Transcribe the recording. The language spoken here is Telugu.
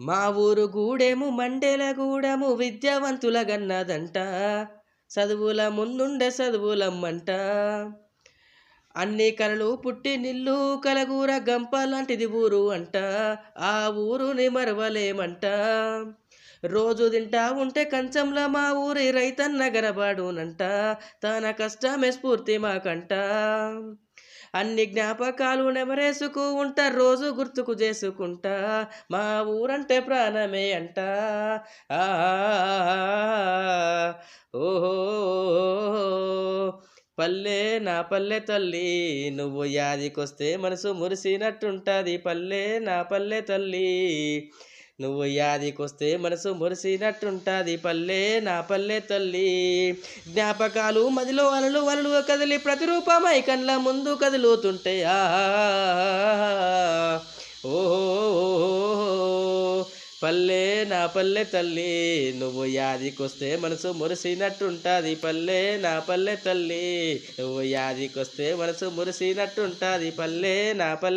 మా ఊరు గూడెము మండెల గూడెము విద్యావంతుల గన్నదంట చదువుల ముందుండే చదువులమ్మంట. అన్ని కలలు పుట్టి నిల్లు కలగూర గంప లాంటిది ఊరు అంట. ఆ ఊరుని మరవలేమంట. రోజు తింటా ఉంటే కంచంలో మా ఊరి రైతన్న గనబాడునంట తన కష్టమే స్ఫూర్తి మాకంట. అన్ని జ్ఞాపకాలు నెమరేసుకు ఉంటా రోజు గుర్తుకు చేసుకుంటా. మా ఊరంటే ప్రాణమే అంట. ఓహో పల్లె నా పల్లె తల్లి నువ్వు యాదికొస్తే మనసు మురిసినట్టుంటది. పల్లె నా పల్లె తల్లి నువ్వు యాదికొస్తే మనసు మురిసినట్టుంటుంది. పల్లె నా పల్లె తల్లి. జ్ఞాపకాలు మదిలో అలలు వలలు కదిలి ప్రతిరూపమై కండ్ల ముందు కదులుతుంటాయా ఆ పల్లె నా పల్లె తల్లి. నువ్వు యాదికొస్తే మనసు మురిసినట్టుంటుంది. పల్లె నా పల్లె తల్లి. నువ్వు యాదికొస్తే మనసు మురిసినట్టుంటుంది. పల్లె నా పల్లె